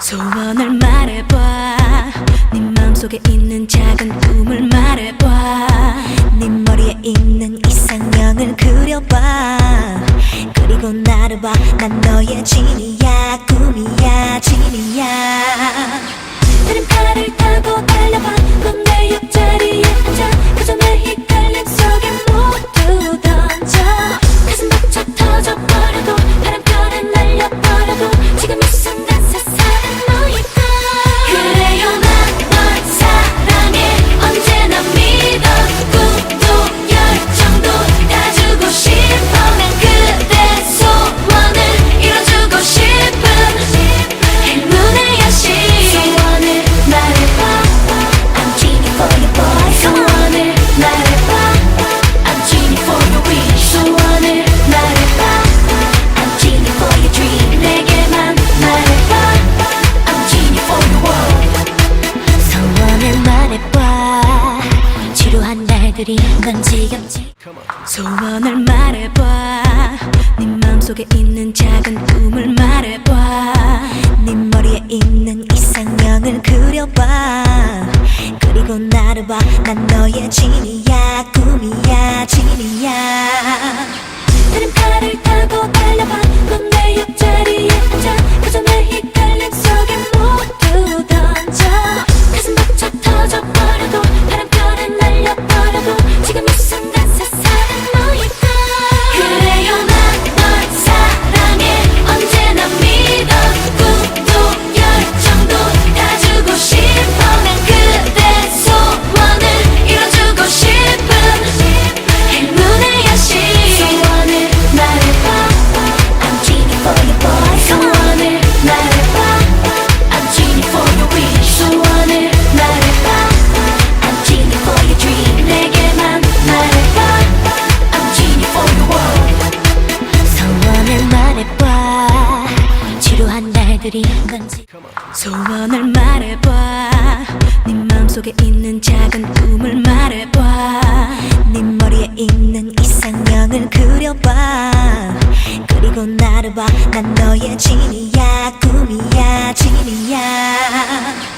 소원을 말해봐. 네 맘속에 있는 작은 꿈을 말해봐. 네 머리에 있는 이상형을 그려봐. 그리고 나를 봐난 너의 진이야 꿈이야 진이야 넌 지겹지 소원을 말해봐. 네 맘속에 있는 작은 꿈을 말해봐. 네 머리에 있는 이상형을 그려봐. 그리고 나를 봐난 너의 진이야 꿈이야 지루한 날들이 건지. 소원을 말해봐. 네 마음속에 있는 작은 꿈을 말해봐. 네 머리에 있는 이상형을 그려봐. 그리고 나를 봐난 너의 진이야 꿈이야 진이야.